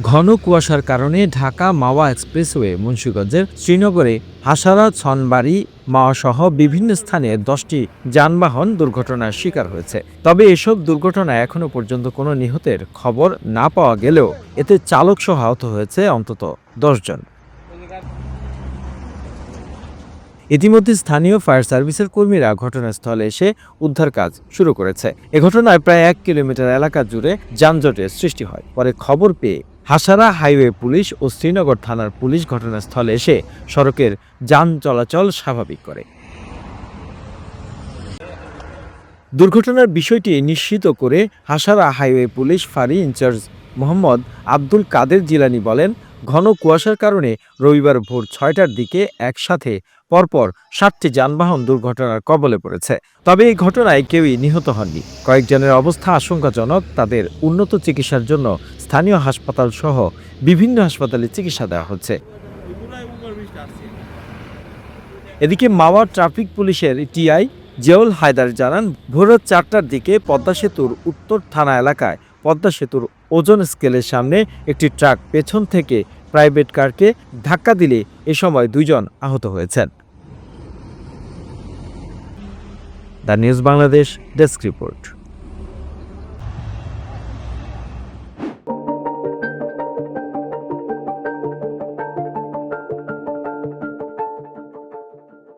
ঘন কুয়াশার কারণে ঢাকা মাওয়া এক্সপ্রেসওয়ে মুন্সিগঞ্জের শ্রীনগরে হাসারা, ছনবাড়ি মাওয়া সহ বিভিন্ন স্থানে দশটি যানবাহন দুর্ঘটনার শিকার হয়েছে। তবে এসব দুর্ঘটনায় এখনও পর্যন্ত কোনো নিহতের খবর না পাওয়া গেলেও এতে চালক সহ আহত হয়েছে অন্তত দশজন ইতিমধ্যে স্থানীয় ফায়ার সার্ভিসের কর্মীরা ঘটনাস্থলে এসে উদ্ধার কাজ শুরু করেছে। এ ঘটনায় প্রায় এক কিলোমিটার এলাকা জুড়ে যানজটের সৃষ্টি হয়। পরে খবর পেয়ে হাসারা হাইওয়ে পুলিশ ও শ্রীনগর থানার পুলিশ ঘটনাস্থলে এসে সড়কের যান চলাচল স্বাভাবিক করে। দুর্ঘটনার বিষয়টি নিশ্চিত করে হাসারা হাইওয়ে পুলিশ ফাঁড়ি ইনচার্জ মোহাম্মদ আব্দুল কাদের জিলানি বলেন, ঘন কুয়াশার কারণে রবিবার ভোর ছয়টার দিকে একসাথে পরপর সাতটি যানবাহন দুর্ঘটনার কবলে পড়েছে। তবে এই ঘটনায় কেউই নিহত হননি। কয়েকজনের অবস্থা আশঙ্কাজনক, তাদের উন্নত চিকিৎসার জন্য স্থানীয় হাসপাতাল সহ বিভিন্ন হাসপাতালে চিকিৎসা দেওয়া হচ্ছে। এদিকে মাওয়া ট্রাফিক পুলিশের টিআই জিয়াউল হায়দার জানান ভোর চারটার দিকে পদ্মা সেতুর উত্তর থানা এলাকায় পদ্মা সেতুর ওজন স্কেলের সামনে একটি ট্রাক পেছন থেকে প্রাইভেট কারকে ধাক্কা দিলে এ সময় দুইজন আহত হয়েছেন। The news Bangladesh desk report.